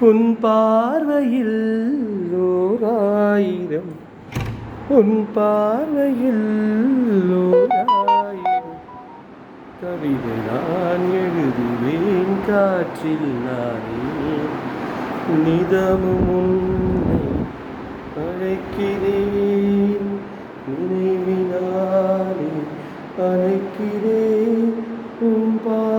உன் பார்வையில் ஓராயிரம். உன் பார்வையில் ஓராயிரம். கவிதை நான் எழுதுவேன் காற்றில் நானே. நிதமும் உன்னை அழைக்கிறேன் நினைவினாலே அழைக்கிறேன். உன் பார்வையில்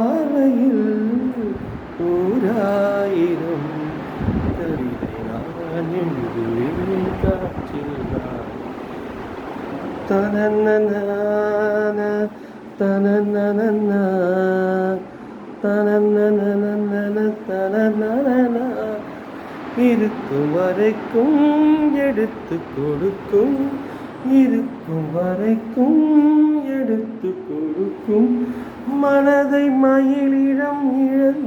இருக்கும் வரைக்கும் எடுத்து கொடுக்கும் இருக்கும் வரைக்கும் எடுத்து கொடுக்கும் மனதை மயிலிடம் இழந்தே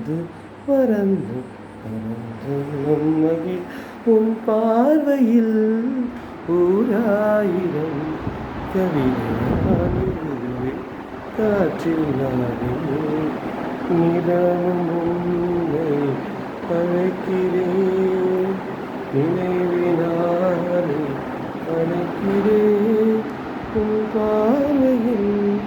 இறந்து பறந்து பறந்து உண்மையில் உன் பார்வையில் ஊராயிரம் கவிதை காற்றில் நானே நிலவும் உன்னை அழைக்கிறேன். நினைவினாலே அழைக்கிறேன். உன் பார்வையில்